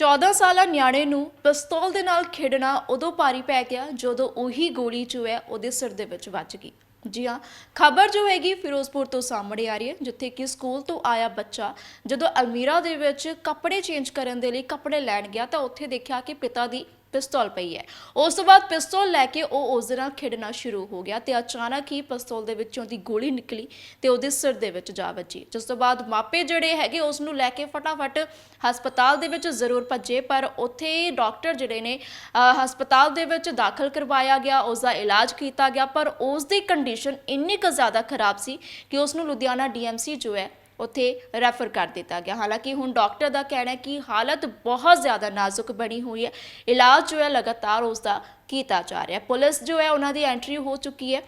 14 ਸਾਲਾ ਨਿਆਣੇ ਨੂੰ ਪਿਸਤੌਲ ਦੇ ਨਾਲ ਖੇਡਣਾ ਉਦੋਂ ਭਾਰੀ ਪੈ ਗਿਆ ਜਦੋਂ ਉਹੀ ਗੋਲੀ ਜੋ ਹੈ ਉਹਦੇ ਸਿਰ ਦੇ ਵਿੱਚ ਵੱਜ ਗਈ। ਜੀ ਹਾਂ, ਖਬਰ ਜੋ ਹੈਗੀ ਫਿਰੋਜ਼ਪੁਰ ਤੋਂ ਸਾਹਮਣੇ ਆ ਰਹੀ ਹੈ, ਜਿੱਥੇ ਕਿ ਸਕੂਲ ਤੋਂ ਆਇਆ ਬੱਚਾ ਜਦੋਂ ਅਲਮੀਰਾ ਦੇ ਵਿੱਚ ਕੱਪੜੇ ਚੇਂਜ ਕਰਨ ਦੇ ਲਈ ਕੱਪੜੇ ਲੈਣ ਗਿਆ ਤਾਂ ਉੱਥੇ ਦੇਖਿਆ ਕਿ ਪਿਤਾ ਦੀ ਪਿਸਤੌਲ ਪਈ ਹੈ। ਉਸ ਤੋਂ ਬਾਅਦ ਪਿਸਤੌਲ ਲੈ ਕੇ ਉਹ ਉਸ ਦੇ ਨਾਲ ਖੇਡਣਾ ਸ਼ੁਰੂ ਹੋ ਗਿਆ ਤੇ ਅਚਾਨਕ ਹੀ ਪਿਸਤੌਲ ਦੇ ਵਿੱਚੋਂ ਦੀ ਗੋਲੀ ਨਿਕਲੀ ਤੇ ਉਹਦੇ ਸਿਰ ਦੇ ਵਿੱਚ ਜਾ ਵੱਜੀ। ਜਿਸ ਤੋਂ ਬਾਅਦ ਮਾਪੇ ਜਿਹੜੇ ਹੈਗੇ ਉਸ ਨੂੰ ਲੈ ਕੇ ਫਟਾਫਟ ਹਸਪਤਾਲ ਦੇ ਵਿੱਚ ਜ਼ਰੂਰ ਭੱਜੇ ਪਰ ਉੱਥੇ ਡਾਕਟਰ ਜਿਹੜੇ ਨੇ ਅ, ਹਸਪਤਾਲ ਦੇ ਵਿੱਚ ਦਾਖਲ ਕਰਵਾਇਆ ਗਿਆ ਉਸ ਦਾ ਇਲਾਜ ਕੀਤਾ ਗਿਆ ਪਰ ਉਸ ਦੀ ਕੰਡੀਸ਼ਨ ਇੰਨੀ ਕੁ ਜ਼ਿਆਦਾ ਖਰਾਬ ਸੀ ਕਿ ਉਸ ਨੂੰ ਲੁਧਿਆਣਾ ਡੀਐਮਸੀ ਜੋ ਹੈ ਉੱਥੇ ਰੈਫਰ ਕਰ ਦਿੱਤਾ ਗਿਆ। ਹਾਲਾਂਕਿ ਹੁਣ ਡਾਕਟਰ ਦਾ ਕਹਿਣਾ ਹੈ ਕਿ ਹਾਲਤ ਬਹੁਤ ਜ਼ਿਆਦਾ ਨਾਜ਼ੁਕ ਬਣੀ ਹੋਈ ਹੈ। ਇਲਾਜ ਜੋ ਹੈ ਲਗਾਤਾਰ ਉਸ ਦਾ ਕੀਤਾ ਜਾ ਰਿਹਾ ਪੁਲਿਸ ਜੋ ਹੈ ਉਹਨਾਂ ਦੀ ਐਂਟਰੀ ਹੋ ਚੁੱਕੀ ਹੈ।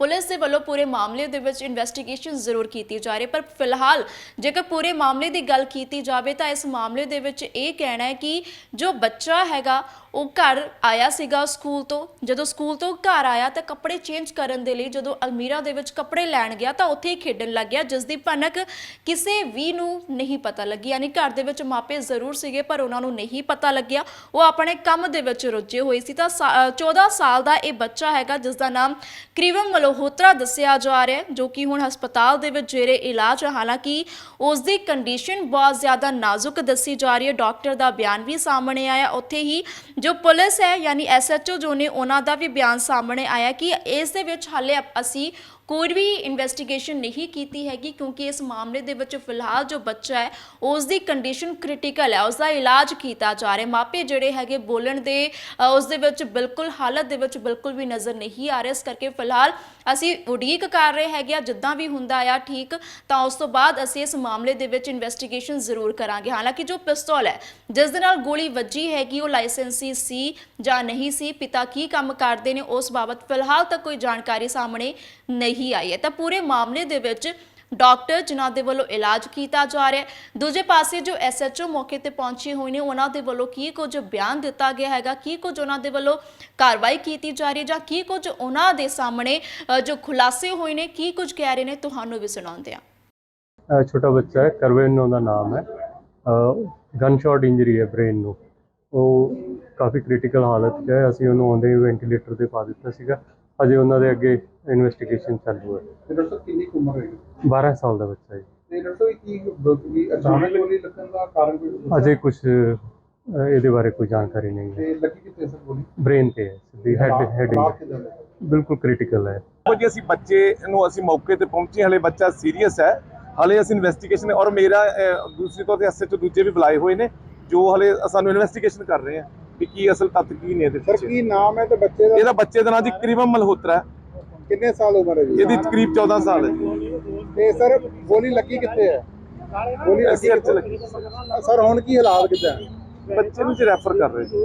ਪੁਲਿਸ ਦੇ ਵੱਲੋਂ ਪੂਰੇ ਮਾਮਲੇ ਦੇ ਵਿੱਚ ਇਨਵੈਸਟੀਗੇਸ਼ਨ ਜ਼ਰੂਰ ਕੀਤੀ ਜਾ ਰਹੀ ਪਰ ਫਿਲਹਾਲ ਜੇਕਰ ਪੂਰੇ ਮਾਮਲੇ ਦੀ ਗੱਲ ਕੀਤੀ ਜਾਵੇ ਤਾਂ ਇਸ ਮਾਮਲੇ ਦੇ ਵਿੱਚ ਇਹ ਕਹਿਣਾ ਹੈ ਕਿ ਜੋ ਬੱਚਾ ਹੈਗਾ ਉਹ ਘਰ ਆਇਆ ਸੀਗਾ ਸਕੂਲ ਤੋਂ। ਜਦੋਂ ਸਕੂਲ ਤੋਂ ਘਰ ਆਇਆ ਤਾਂ ਕੱਪੜੇ ਚੇਂਜ ਕਰਨ ਦੇ ਲਈ ਜਦੋਂ ਅਲਮੀਰਾ ਦੇ ਵਿੱਚ ਕੱਪੜੇ ਲੈਣ ਗਿਆ ਤਾਂ ਉੱਥੇ ਹੀ ਖੇਡਣ ਲੱਗ ਗਿਆ ਜਿਸ ਦੀ ਭਨਕ ਕਿਸੇ ਵੀ ਨੂੰ ਨਹੀਂ ਪਤਾ ਲੱਗੀ। ਯਾਨੀ ਘਰ ਦੇ ਵਿੱਚ ਮਾਪੇ ਜ਼ਰੂਰ ਸੀਗੇ ਪਰ ਉਹਨਾਂ ਨੂੰ ਨਹੀਂ ਪਤਾ ਲੱਗਿਆ। ਉਹ ਆਪਣੇ ਕੰਮ ਦੇ ਵਿੱਚ ਰੁੱਝੇ ਹੋਏ ਸੀ। ਤਾਂ ਸਾ- ਅ, 14 ਸਾਲ ਦਾ ਇਹ ਬੱਚਾ ਹੈਗਾ ਜਿਸ ਦਾ ਨਾਮ ਕ੍ਰਿਵਮ ਮਲੋਹੋਤਰਾ ਦੱਸਿਆ ਜਾ ਰਿਹਾ ਹੈ, ਜੋ ਕਿ ਹੁਣ ਹਸਪਤਾਲ ਦੇ ਵਿੱਚ ਜੇਰੇ ਇਲਾਜ ਹੈ। ਹਾਲਾਂਕਿ ਉਸ ਦੀ ਕੰਡੀਸ਼ਨ ਬਹੁਤ ਜ਼ਿਆਦਾ ਨਾਜ਼ੁਕ ਦੱਸੀ ਜਾ ਰਹੀ ਹੈ। ਡਾਕਟਰ ਦਾ ਬਿਆਨ ਵੀ ਸਾਹਮਣੇ ਆਇਆ। ਉੱਥੇ ਹੀ ਜੋ ਪੁਲਿਸ ਹੈ, ਯਾਨੀ ਐਸਐਚਓ ਜੋ ਨੇ, ਉਹਨਾਂ ਦਾ ਵੀ ਬਿਆਨ ਸਾਹਮਣੇ ਆਇਆ ਕਿ ਇਸ ਦੇ ਵਿੱਚ ਹਾਲੇ ਅਸੀਂ ਕੋਈ ਵੀ ਇਨਵੈਸਟੀਗੇਸ਼ਨ ਨਹੀਂ ਕੀਤੀ ਹੈਗੀ ਕਿਉਂਕਿ ਇਸ ਮਾਮਲੇ ਦੇ ਵਿੱਚ ਫਿਲਹਾਲ ਜੋ ਬੱਚਾ ਹੈ ਉਸ ਦੀ ਕੰਡੀਸ਼ਨ ਕ੍ਰਿਟੀਕਲ ਹੈ ਉਸ ਦਾ ਇਲਾਜ ਕੀਤਾ ਜਾ ਰਿਹਾ ਮਾਪੇ ਜਿਹੜੇ ਹੈਗੇ ਬੋਲਣ ਦੇ ਉਸ ਦੇ ਵਿੱਚ ਬਿਲਕੁਲ ਹਾਲਤ ਦੇ ਵਿੱਚ ਬਿਲਕੁਲ ਵੀ ਨਜ਼ਰ ਨਹੀਂ ਆ ਰਿਹਾ। ਇਸ ਕਰਕੇ ਫਿਲਹਾਲ ਅਸੀਂ ਉਡੀਕ ਕਰ ਰਹੇ ਹੈਗੇ ਆ ਜਿੱਦਾਂ ਵੀ ਹੁੰਦਾ ਆ ਠੀਕ, ਤਾਂ ਉਸ ਤੋਂ ਬਾਅਦ ਅਸੀਂ ਇਸ ਮਾਮਲੇ ਦੇ ਵਿੱਚ ਇਨਵੈਸਟੀਗੇਸ਼ਨ ਜ਼ਰੂਰ ਕਰਾਂਗੇ। ਹਾਲਾਂਕਿ ਜੋ ਪਿਸਤੌਲ ਹੈ, ਜਿਸ ਦੇ ਨਾਲ ਗੋਲੀ ਵੱਜੀ ਹੈਗੀ, ਉਹ ਲਾਇਸੈਂਸੀ ਸੀ ਜਾਂ ਨਹੀਂ ਸੀ, ਪਿਤਾ ਕੀ ਕੰਮ ਕਰਦੇ ਨੇ, ਉਸ ਬਾਬਤ ਫਿਲਹਾਲ ਤੱਕ ਕੋਈ ਜਾਣਕਾਰੀ ਸਾਹਮਣੇ ਨਹੀਂ ਆਈ ਹੈ। ਤਾਂ ਪੂਰੇ ਮਾਮਲੇ ਦੇ ਵਿੱਚ ਡਾਕਟਰ ਜਿਨ੍ਹਾਂ ਦੇ ਵੱਲੋਂ ਇਲਾਜ ਕੀਤਾ ਜਾ ਰਿਹਾ ਹੈ ਦੂਜੇ ਪਾਸੇ ਜੋ ਐਸਐਚਓ ਮੌਕੇ ਤੇ ਪਹੁੰਚੇ ਹੋਏ ਨੇ ਉਹਨਾਂ ਦੇ ਵੱਲੋਂ ਕੀ ਕੁਝ ਬਿਆਨ ਦਿੱਤਾ ਗਿਆ ਹੈਗਾ? ਕੀ ਕੁਝ ਉਹਨਾਂ ਦੇ ਵੱਲੋਂ ਕਾਰਵਾਈ ਕੀਤੀ ਜਾ ਰਹੀ ਹੈ ਜਾਂ ਕੀ ਕੁਝ ਉਹਨਾਂ ਦੇ ਸਾਹਮਣੇ ਅ, ਜੋ ਖੁਲਾਸੇ ਹੋਏ ਨੇ ਕੀ ਕੁਝ ਕਹਿ ਰਹੇ ਨੇ ਤੁਹਾਨੂੰ ਵੀ ਸੁਣਾਉਂਦੇ ਹਾਂ। ਅਹ ਛੋਟਾ ਬੱਚਾ ਹੈ ਕਰਵੇਨ ਉਹਦਾ ਨਾਮ ਹੈ। ਗਨ ਸ਼ਾਟ ਇੰਜਰੀ ਹੈ ਬ੍ਰੇਨ ਨੂੰ। ਉਹ ਕਾਫੀ ਕ੍ਰਿਟੀਕਲ ਹਾਲਤ 'ਚ ਹੈ। ਅਸੀਂ ਉਹਨੂੰ ਆਉਂਦੇ ਵੈਂਟੀਲੇਟਰ ਤੇ ਪਾ ਦਿੱਤਾ ਸੀਗਾ। ਅਜੇ ਉਹਨਾਂ ਦੇ ਅੱਗੇ ਇਨਵੈਸਟੀਗੇਸ਼ਨ ਚੱਲੂ ਹੈ। ਤੇ ਡਾਕਟਰ ਸਾਹਿਬ ਕਿੰਨੀ ਕੁ ਉਮਰ ਹੋਏਗੀ? 12 ਸਾਲ ਦਾ ਬੱਚਾ ਹੈ। ਤੇ ਡਾਕਟਰ ਸਾਹਿਬ ਕੀ ਕੀ ਅਚਾਨਕ ਗੋਲੀ ਲੱਗਣ ਦਾ ਕਾਰਨ ਕੋਈ? ਅਜੇ ਕੁਝ ਇਹਦੇ ਬਾਰੇ ਕੋਈ ਜਾਣਕਾਰੀ ਨਹੀਂ ਹੈ। ਤੇ ਲੱਗੀ ਕਿੱਥੇ ਸਰ ਗੋਲੀ? ਬ੍ਰੇਨ ਤੇ ਹੈ ਸਿੱਧੀ ਹੈਡ ਹੈਡਿੰਗ? ਬਿਲਕੁਲ ਕ੍ਰਿਟੀਕਲ ਹੈ। ਜੀ ਅਸੀਂ ਬੱਚੇ ਨੂੰ ਅਸੀਂ ਮੌਕੇ ਤੇ ਪਹੁੰਚੇ ਹਲੇ ਬੱਚਾ ਸੀਰੀਅਸ ਹੈ। ਹਲੇ ਅਸੀਂ ਇਨਵੈਸਟੀਗੇਸ਼ਨ ਔਰ ਮੇਰਾ ਦੂਸਰੀ ਤੌਰ ਤੇ ਐਸਐਚਓ ਦੂਜੇ ਵੀ ਬੁਲਾਏ ਹੋਏ ਨੇ। ਜੋ ਹਲੇ ਸਾਨੂੰ ਇਨਵੈਸਟੀਗੇਸ਼ਨ ਕਰ ਰਹੇ ਆ ਕਿ ਕੀ ਅਸਲ ਤੱਤ ਕੀ ਨੇ ਇਹਦੇ ਸਰ ਪਿੱਛੇ। ਕੀ ਨਾਮ ਹੈ ਤੇ ਬੱਚੇ ਦਾ? ਇਹਦਾ ਬੱਚੇ ਦਾ ਨਾਂ ਜੀ ਕਰੀਬਮ ਮਲਹੋਤਰਾ ਹੈ। ਕਿੰਨੇ ਸਾਲ ਉਮਰ ਹੈ ਜੀ? ਇਹਦੀ ਕਰੀਬ 14 ਸਾਲ ਹੈ। ਜੀ ਤੇ ਸਰ ਗੋਲੀ ਲੱਗੀ ਕਿੱਥੇ ਹੈ? ਗੋਲੀ ਲੱਗੀ ਸਿਰ 'ਚ ਕਿੱਥੇ? ਲੱਗੀ। ਸਰ ਹੁਣ ਕੀ ਹਾਲਾਤ ਕਿੱਦਾਂ? ਬੱਚੇ ਨੂੰ ਜੀ ਰੈਫਰ ਕਰ ਰਹੇ ਜੀ।